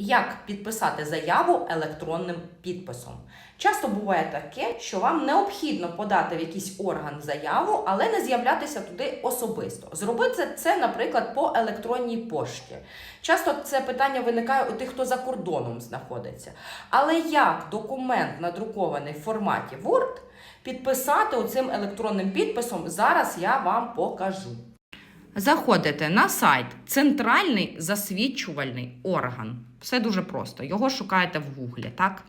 Як підписати заяву електронним підписом? Часто буває таке, що вам необхідно подати в якийсь орган заяву, але не з'являтися туди особисто. Зробити це, наприклад, по електронній пошті. Часто це питання виникає у тих, хто за кордоном знаходиться. Але як документ надрукований в форматі Word підписати оцим електронним підписом, зараз я вам покажу. Заходите на сайт Центральний засвідчувальний орган. Все дуже просто. Його шукаєте в Гуглі, так?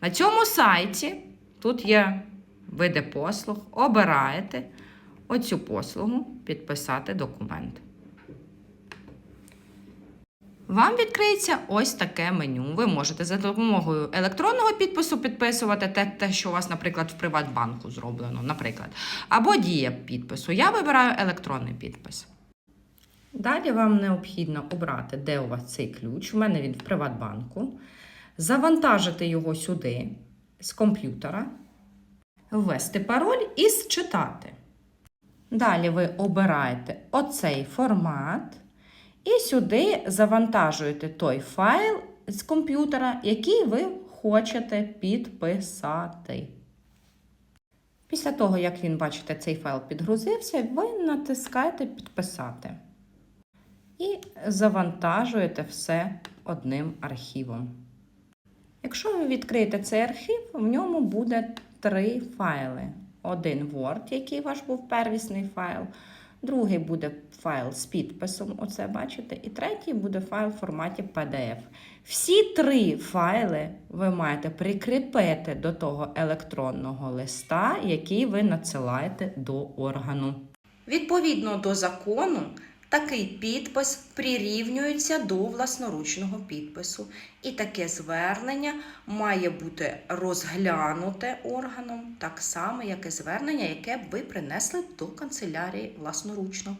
На цьому сайті тут є види послуг, обираєте оцю послугу підписати документ. Вам відкриється ось таке меню. Ви можете за допомогою електронного підпису підписувати те, те, що у вас, наприклад, в Приватбанку зроблено, наприклад. Або дія підпису. Я вибираю електронний підпис. Далі вам необхідно обрати, де у вас цей ключ. У мене він в Приватбанку. Завантажити його сюди з комп'ютера, ввести пароль і зчитати. Далі ви обираєте оцей формат. І сюди завантажуєте той файл з комп'ютера, який ви хочете підписати. Після того, як він, бачите, цей файл підгрузився, ви натискаєте Підписати. І завантажуєте все одним архівом. Якщо ви відкриєте цей архів, в ньому буде три файли. Один Word, який ваш був первісний файл. Другий буде файл з підписом, оце бачите, і третій буде файл в форматі PDF. Всі три файли ви маєте прикріпити до того електронного листа, який ви надсилаєте до органу. Відповідно до закону, такий підпис прирівнюється до власноручного підпису, і таке звернення має бути розглянуте органом, так само, як і звернення, яке ви принесли до канцелярії власноручно.